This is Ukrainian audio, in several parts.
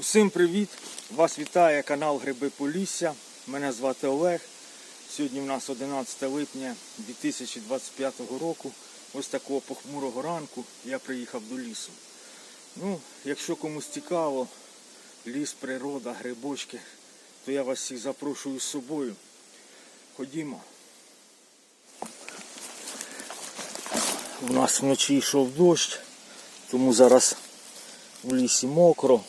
Усім привіт! Вас вітає канал Гриби Полісся. Мене звати Олег. Сьогодні в нас 11 липня 2025 року. Ось такого похмурого ранку я приїхав до лісу. Ну, якщо комусь цікаво, ліс, природа, грибочки, то я вас всіх запрошую з собою. Ходімо. У нас вночі йшов дощ, тому зараз в лісі мокро.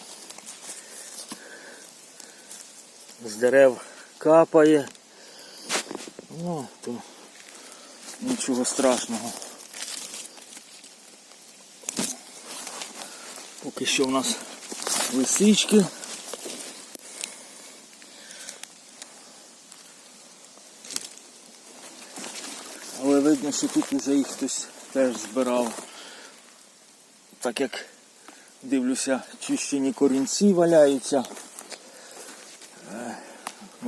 З дерев капає. Ну, то нічого страшного. Поки що в нас лисички. Але видно, що тут вже їх хтось теж збирав. Так як дивлюся, чищені корінці валяються.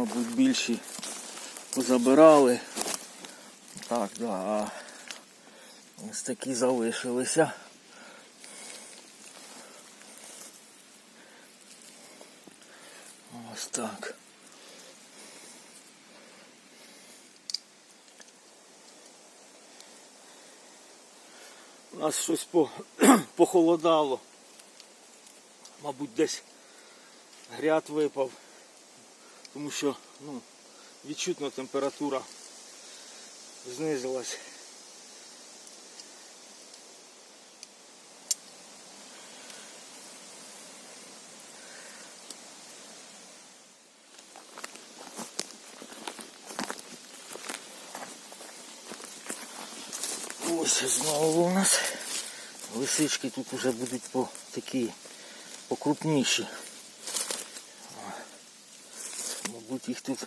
Мабуть, більші позабирали. Так, да. Ось такі залишилися. Ось так. У нас щось по, похолодало. Мабуть, десь гряд випав, тому що ну, відчутно температура знизилась. Ось знову у нас лисички тут уже будуть по такі покрупніші. Мабуть, їх тут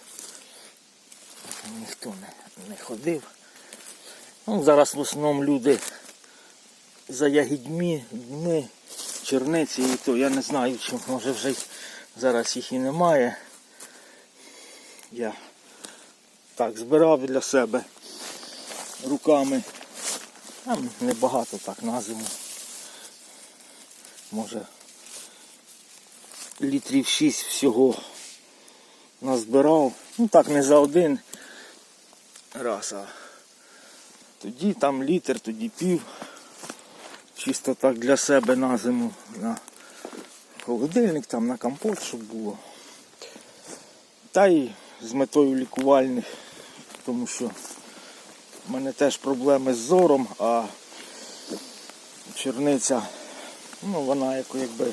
ніхто не, не ходив. Ну, зараз в основному люди за ягідьми, дми, черниці і то. Я не знаю, чи може вже зараз їх і немає. Я так збирав для себе руками. Там небагато так на зиму. Може літрів 6 всього назбирав. Ну так не за один раз, а тоді там літр, тоді пів. Чисто так для себе на зиму, на холодильник, там на компот, щоб було. Та й з метою лікувальних, тому що в мене теж проблеми з зором, а черниця, ну вона якби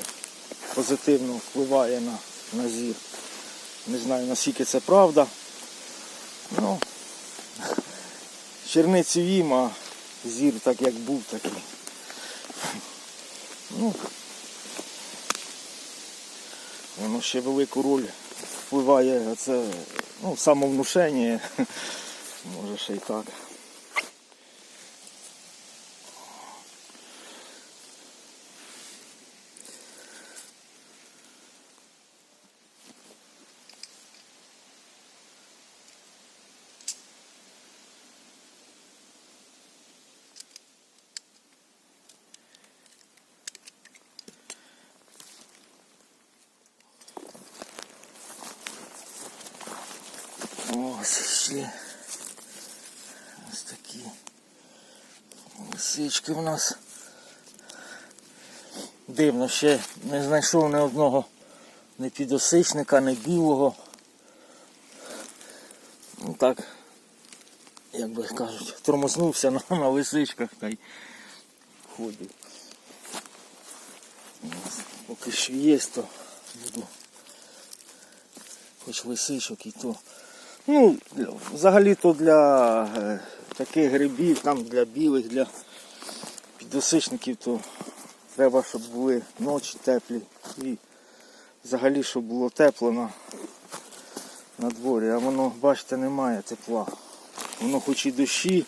позитивно впливає на, на зір. Не знаю наскільки це правда. Ну, черницю їм, а зір так як був, такий. Ну, воно ще велику роль впливає, це ну, самовнушення, може ще й так. Ось ще ось такі лисички у нас. Дивно, ще не знайшов ні одного ні підосичника, ні білого. Ну так, як би кажуть, тормознувся на, на лисичках та й ходив. Поки що є, то буду хоч лисичок і то. Ну, взагалі-то для е, таких грибів, там для білих, для підосичників, то треба, щоб були ночі теплі і взагалі, щоб було тепло на, на дворі. А воно, бачите, немає тепла. Воно хоч і дощі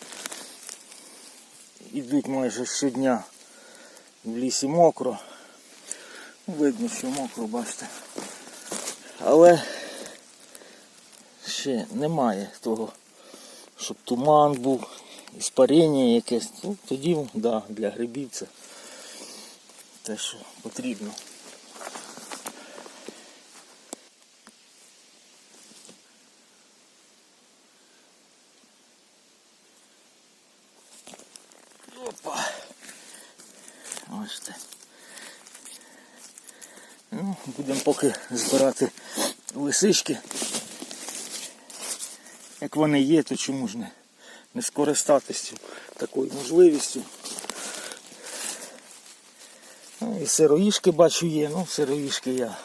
йдуть майже щодня. В лісі мокро. Видно, що мокро, бачите. Але ще немає того, щоб туман був, спаріння якесь, ну, тоді да, для грибів це те, що потрібно. Опа! Ось це. Ну, Будемо поки збирати лисички. Як вони є, то чому ж не? Не скористатися такою можливістю. Ну, і сироїшки бачу є, ну сироїшки я.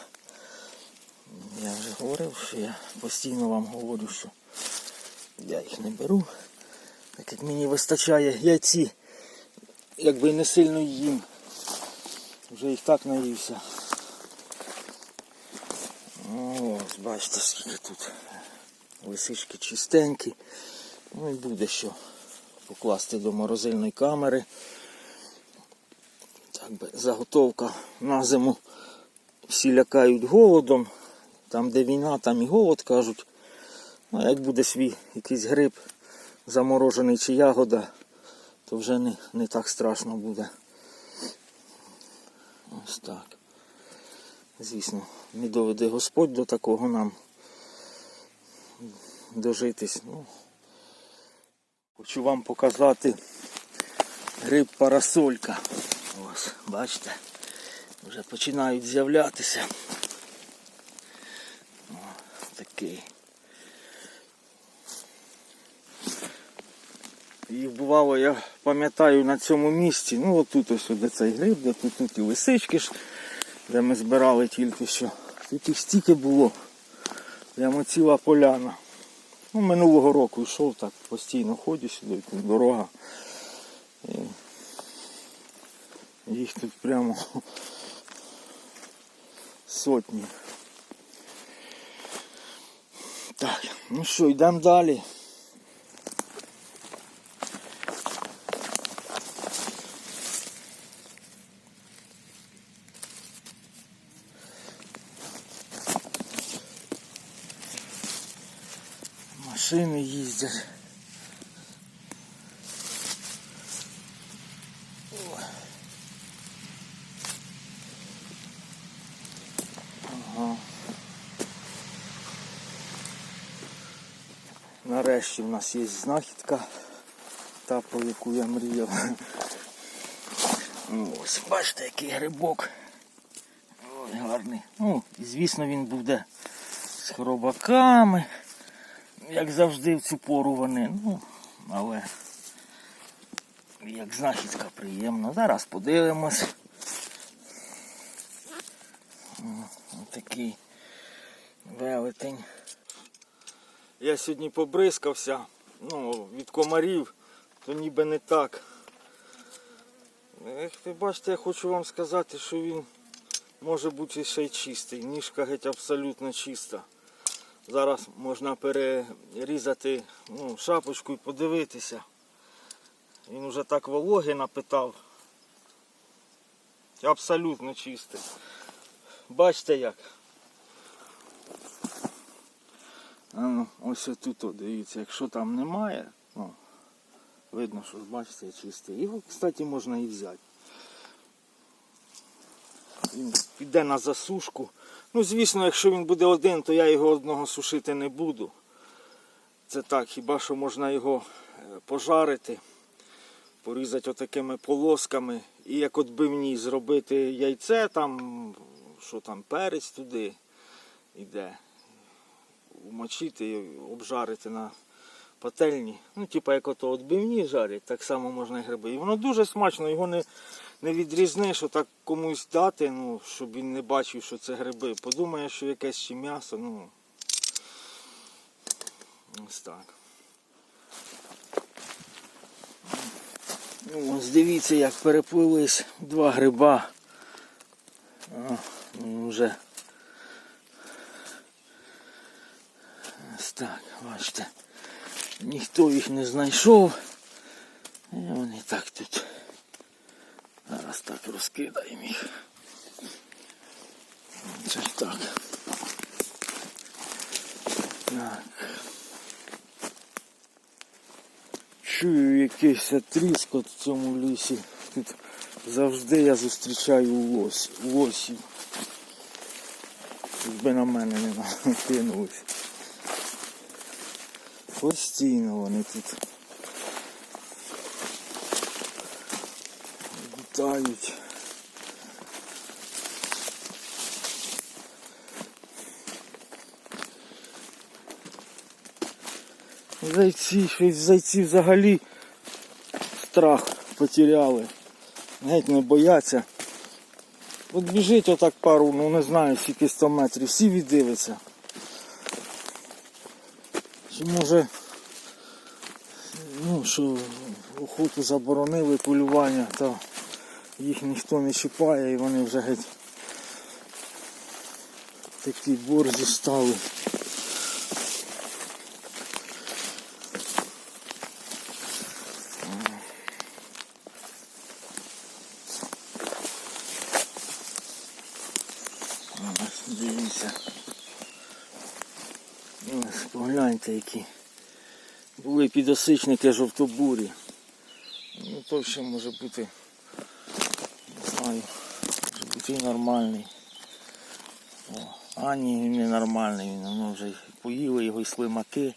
Я вже говорив, що я постійно вам говорю, що я їх не беру. Так як мені вистачає яйці, якби не сильно їм. Вже їх так наївся. Ось, бачите, скільки тут лисички чистенькі. Ну і буде що покласти до морозильної камери. Так би заготовка на зиму всі лякають голодом. Там, де війна, там і голод кажуть. Ну, а як буде свій якийсь гриб заморожений чи ягода, то вже не, не так страшно буде. Ось так. Звісно, не доведе Господь до такого нам дожитись. Ну, хочу вам показати гриб парасолька. Ось, бачите, вже починають з'являтися. О, такий. І бувало, я пам'ятаю на цьому місці, ну отут ось де цей гриб, де тут, тут і лисички ж, де ми збирали тільки що. Тут їх стільки було. Прямо ціла поляна. Ну, минулого року йшов так, постійно ходжу сюди, тут дорога. І їх тут прямо сотні. Так, ну що, йдемо далі. Машини їздять. Нарешті в нас є знахідка, та про яку я мріяв. Ну, Ось, бачите, який грибок. Ой, гарний. Ну, і звісно, він буде з хробаками, як завжди в цю пору вони. Ну, але як знахідка приємна. Зараз подивимось. Такий велетень. Я сьогодні побризкався, ну, від комарів, то ніби не так. Як ви бачите, я хочу вам сказати, що він може бути ще й чистий. Ніжка геть абсолютно чиста. Зараз можна перерізати ну, шапочку і подивитися. Він вже так вологи напитав. Абсолютно чистий. Бачите як? Ну, ось тут, дивіться, якщо там немає, ну, видно, що бачите, чистий. Його, кстати, можна і взяти. Він піде на засушку. Ну, звісно, якщо він буде один, то я його одного сушити не буду. Це так, хіба що можна його е, пожарити, порізати отакими полосками і як отбивні зробити яйце, там, що там, перець туди йде. Умочити обжарити на пательні. Ну, типа як ото отбивні жарять, так само можна і гриби. І воно дуже смачно, його не, не відрізниш, що так комусь дати, ну, щоб він не бачив, що це гриби. Подумає, що якесь ще м'ясо, ну ось так. Ну, ось дивіться, як переплились два гриба. А, ну, вже ось так, бачите. Ніхто їх не знайшов. І вони так тут. Зараз так розкидаємо їх. Це ж так. Так. Чую якийсь тріскот в цьому лісі. Тут завжди я зустрічаю лось, лосів. Якби на мене не накинулись. Постійно вони тут. Літають. Зайці, щось зайці взагалі страх потеряли. Геть не бояться. От біжить отак пару, ну не знаю, скільки 100 метрів, всі віддивляться. Чи може, ну що охоту заборонили полювання, то їх ніхто не чіпає і вони вже геть такі борзі стали. Дивіться. Ось, погляньте які. Були підосичники жовтобурі. Ну то ще може бути. Знаю. Може нормальний. О, а ні, він не нормальний, він ну, вже поїли його і слимаки.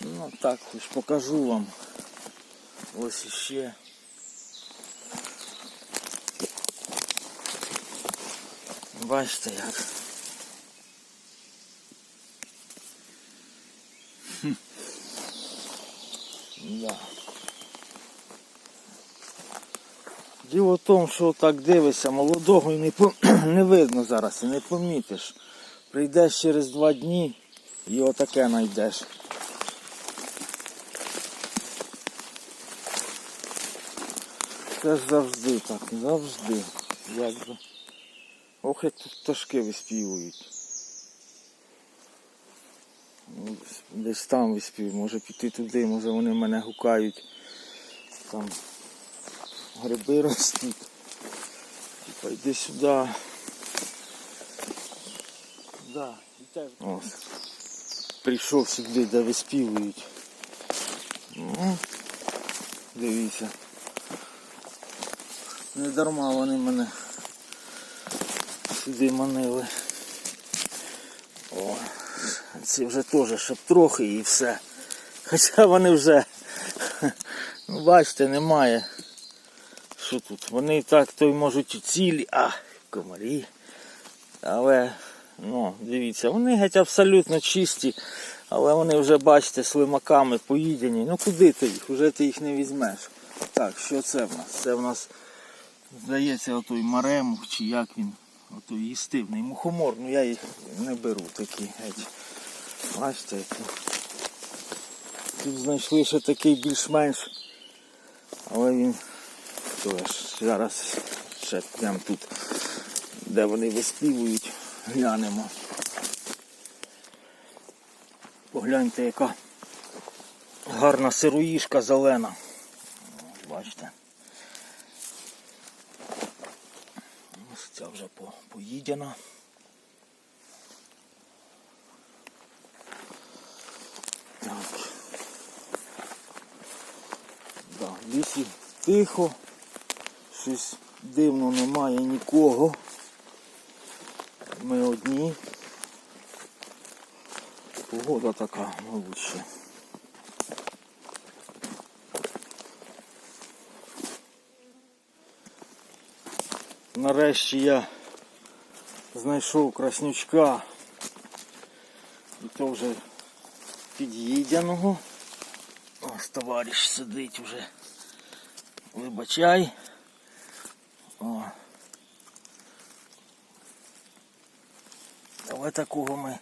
Ну так, хоч покажу вам. Ось іще. Бачите як. Хм. Да. Діло в тому, що так дивишся, молодого і не, по- не видно зараз і не помітиш. Прийдеш через два дні і отаке знайдеш. Це ж завжди так, завжди. Якби. Ох, як тут пташки виспівують. Десь там виспів, може піти туди, може вони мене гукають. Там гриби ростуть. Типа йди сюди. Да, Ось. Прийшов сюди, де виспівують. Ну, дивіться. Не дарма вони мене сюди манили. О, ці вже теж, щоб трохи і все. Хоча вони вже, ну бачите, немає. Що тут? Вони так то й можуть цілі, а, комарі. Але, ну, дивіться, вони геть абсолютно чисті, але вони вже, бачите, слимаками поїдені. Ну куди ти їх? Уже ти їх не візьмеш. Так, що це в нас? Це в нас, здається, отой маремух, чи як він. Отой їстивний мухомор, ну я їх не беру такі геть. Бачите. Тут знайшли ще такий більш-менш. Але він теж зараз ще прямо тут, де вони виспівують, глянемо. Погляньте, яка гарна сироїшка зелена. Бачите. Ось ця вже поїдена. Так. Да, лісі тихо, щось дивно немає нікого. Ми одні. Погода така, мабуть, ще. Нарешті я знайшов краснючка. І то вже під'їдяного. Ось товариш сидить вже. Вибачай. Але такого ми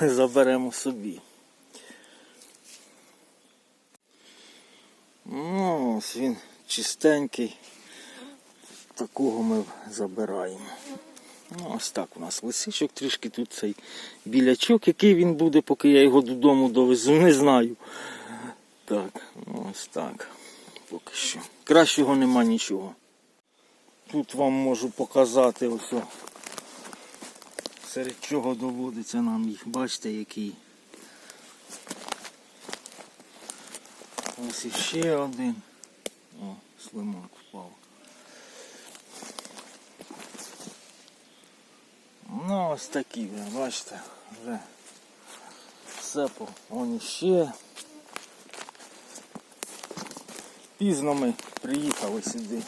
заберемо собі. Ну, ось він чистенький. Такого ми забираємо. Ну, ось так у нас лисичок, трішки тут цей білячок, який він буде, поки я його додому довезу, не знаю. Так, ну, ось так. Поки що. Кращого нема нічого. Тут вам можу показати ось. Серед чого доводиться нам їх. Бачите, який. Ось іще один. О, слимак впав. Ну ось такі, бачите, вже все по вон іще. пізно ми приїхали сюди.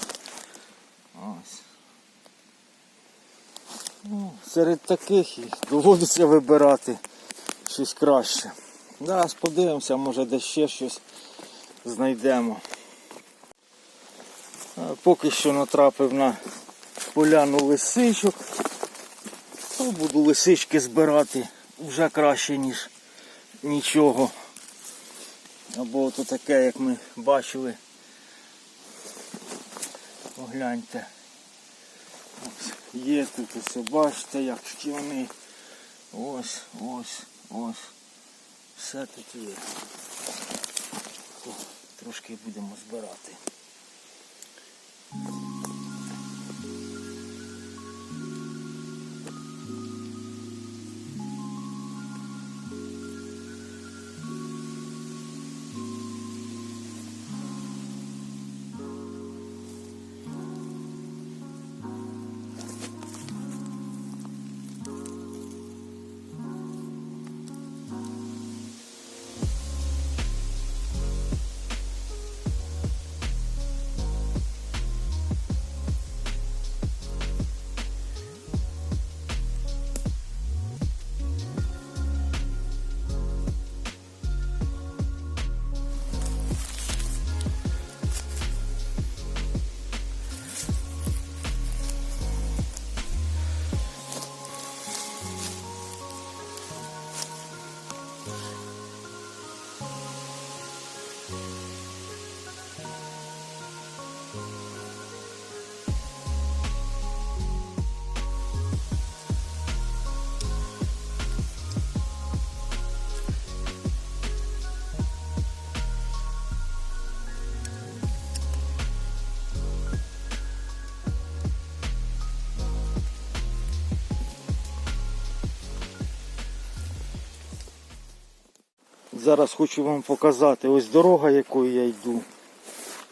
Ось. Серед таких і доводиться вибирати щось краще. Зараз подивимося, може десь ще щось знайдемо. Поки що натрапив на поляну лисичок. То буду лисички збирати вже краще, ніж нічого. Або то таке, як ми бачили. Погляньте. Ось, є тут ось, бачите, як вони. Ось, ось, ось. Все тут є. Трошки будемо збирати. Зараз хочу вам показати ось дорога, якою я йду.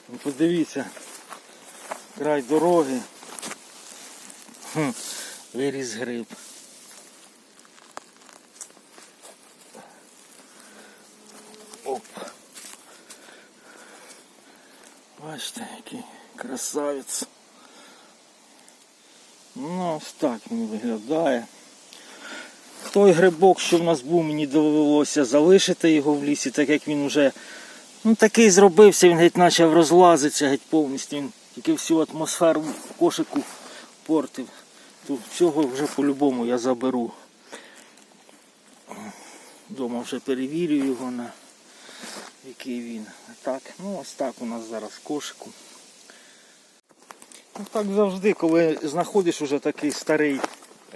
Ну, Подивіться, край дороги. Хм, виріс гриб. Оп. Бачите, який красавець. Ну, ось так він виглядає. Той грибок, що в нас був, мені довелося залишити його в лісі, так як він вже ну, такий зробився, він геть почав розлазитися геть повністю. Він тільки всю атмосферу в кошику портив. То цього вже по-любому я заберу. Дома вже перевірю його на який він. Так, ну ось так у нас зараз в кошику. Ну, так завжди, коли знаходиш уже такий старий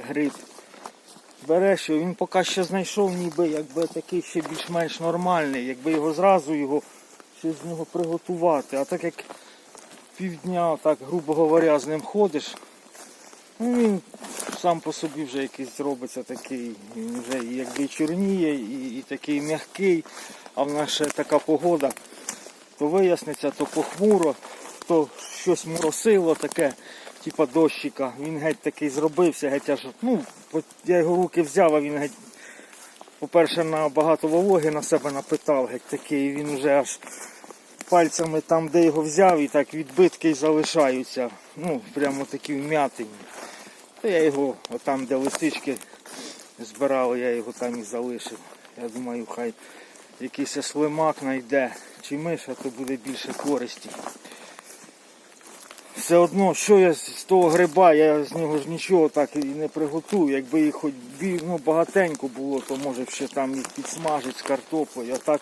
гриб, береш він поки що знайшов ніби якби такий ще більш-менш нормальний, якби його зразу його щось з нього приготувати. А так як півдня, так, грубо говоря, з ним ходиш, ну він сам по собі вже якийсь робиться такий, він вже якби чорніє, і, і такий м'який, а в нас ще така погода, то виясниться, то похмуро, то щось моросило таке, типа дощика. Він геть такий зробився, геть аж, ну, я його руки взяв, а він геть, по-перше, на багато вологи на себе напитав, геть такий, він вже аж пальцями там, де його взяв, і так відбитки залишаються. Ну, прямо такі вмятині. То я його, отам, де лисички збирали, я його там і залишив. Я думаю, хай якийсь слимак знайде чи миша, то буде більше користі. Все одно, що я з того гриба, я з нього ж нічого так і не приготую. Якби їх хоч ну, багатенько було, то може б ще там їх підсмажить з картоплею. А так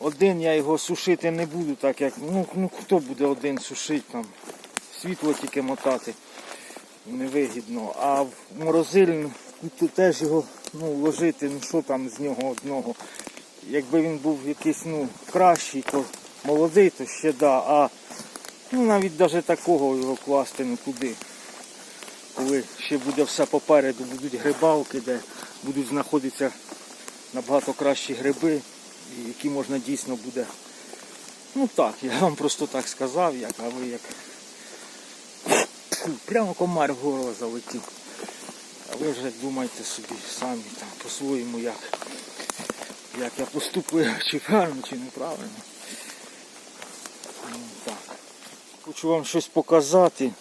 один я його сушити не буду, так як ну, ну хто буде один сушити там, світло тільки мотати невигідно. А в морозильну теж його ну, ложити, ну що там з нього одного. Якби він був якийсь ну, кращий, то молодий, то ще да. А ну, навіть навіть такого його класти ну куди. Коли ще буде все попереду, будуть грибалки, де будуть знаходитися набагато кращі гриби, які можна дійсно буде. Ну так, я вам просто так сказав, як, а ви як. Прямо комар в горло залетів. А ви вже думайте собі самі там по-своєму як, як я поступив, чи правильно, чи неправильно. Ну, Хочу вам щось показати.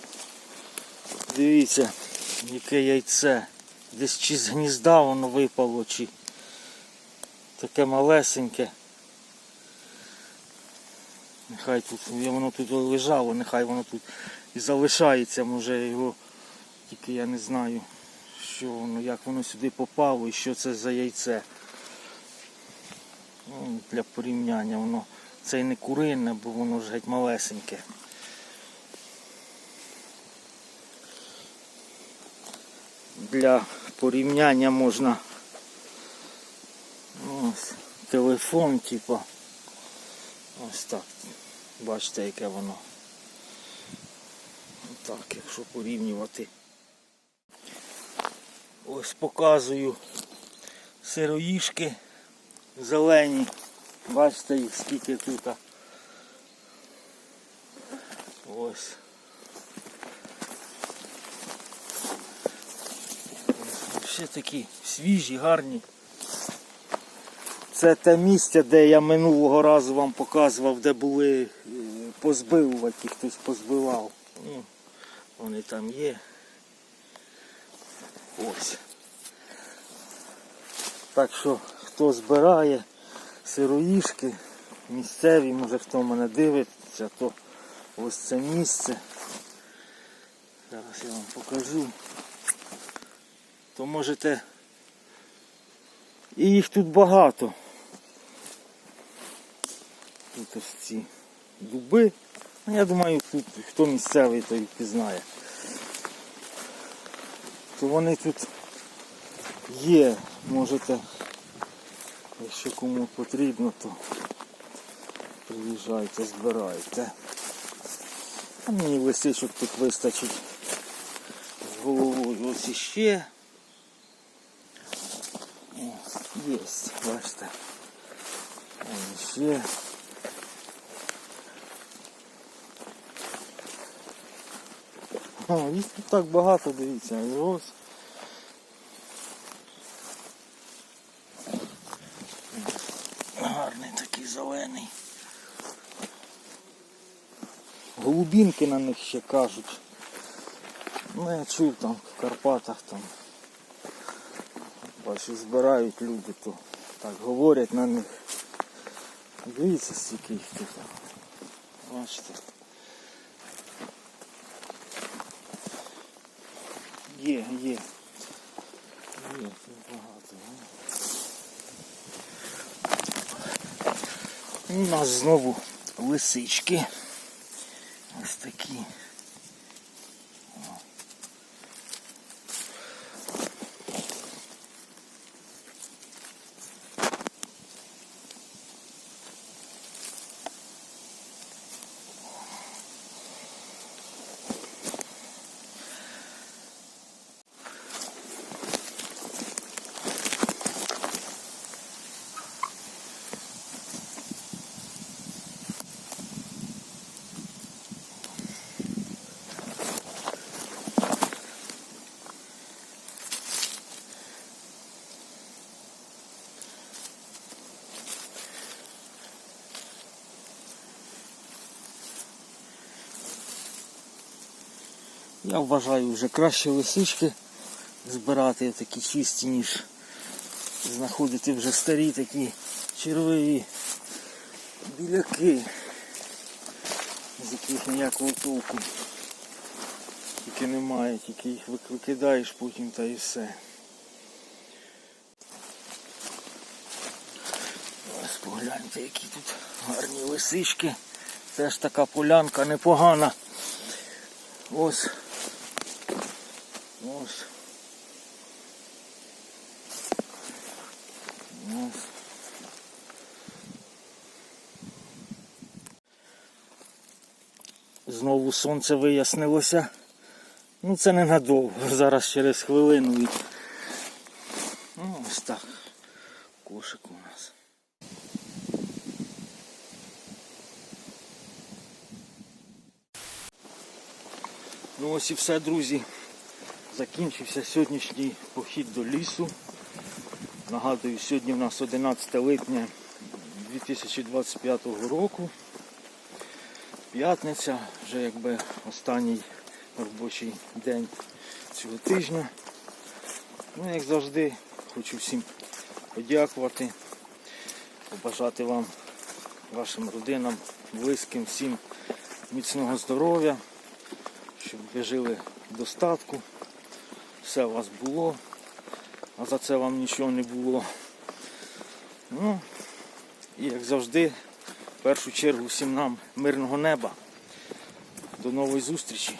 Дивіться, яке яйце. Десь чи з гнізда воно випало, чи таке малесеньке. Нехай тут воно тут лежало, нехай воно тут і залишається, може його, тільки я не знаю, що воно, як воно сюди попало і що це за яйце. Ну, для порівняння воно це й не курине, бо воно ж геть малесеньке. Для порівняння можна ось, телефон, типу. Ось так. Бачите, яке воно. Так, якщо порівнювати. Ось показую сироїшки зелені. Бачите їх скільки тут. Ось. Ще такі свіжі, гарні. Це те місце, де я минулого разу вам показував, де були е, позбивуваті, хтось позбивав. Ну, вони там є. Ось. Так що, хто збирає сироїшки, місцеві, може хто мене дивиться, то ось це місце. Зараз я вам покажу. То можете. І їх тут багато. Тут ось ці дуби. Ну, Я думаю, тут хто місцевий, той пізнає. То вони тут є, можете, якщо кому потрібно, то приїжджайте, збирайте. А мені лисичок тут вистачить з головою. Ось іще. О, Є, бачите. Ось ще. О, їх тут так багато, дивіться, і ось. Гарний такий зелений. Голубінки на них ще кажуть. Ну я чув там в Карпатах там. Бачу, збирають люди, то так говорять на них. Дивіться, скільки їх тут. Бачите. Є, є. Є, багато. У нас знову лисички. Ось такі. Я вважаю вже краще лисички збирати такі чисті, ніж знаходити вже старі такі червиві біляки, з яких ніякого толку тільки немає, тільки їх викидаєш потім та і все. Ось погляньте, які тут гарні лисички. Теж така полянка непогана. Ось. Ось. Ось. Знову сонце вияснилося. Ну це ненадовго, зараз через хвилину. Ну, ось так. Кошик у нас. Ну ось і все, друзі. Закінчився сьогоднішній похід до лісу. Нагадую, сьогодні в нас 11 липня 2025 року. П'ятниця, вже якби останній робочий день цього тижня. Ну, як завжди, хочу всім подякувати, побажати вам, вашим родинам, близьким, всім міцного здоров'я, щоб ви жили в достатку, все у вас було, а за це вам нічого не було. Ну, і як завжди, в першу чергу всім нам мирного неба. До нової зустрічі.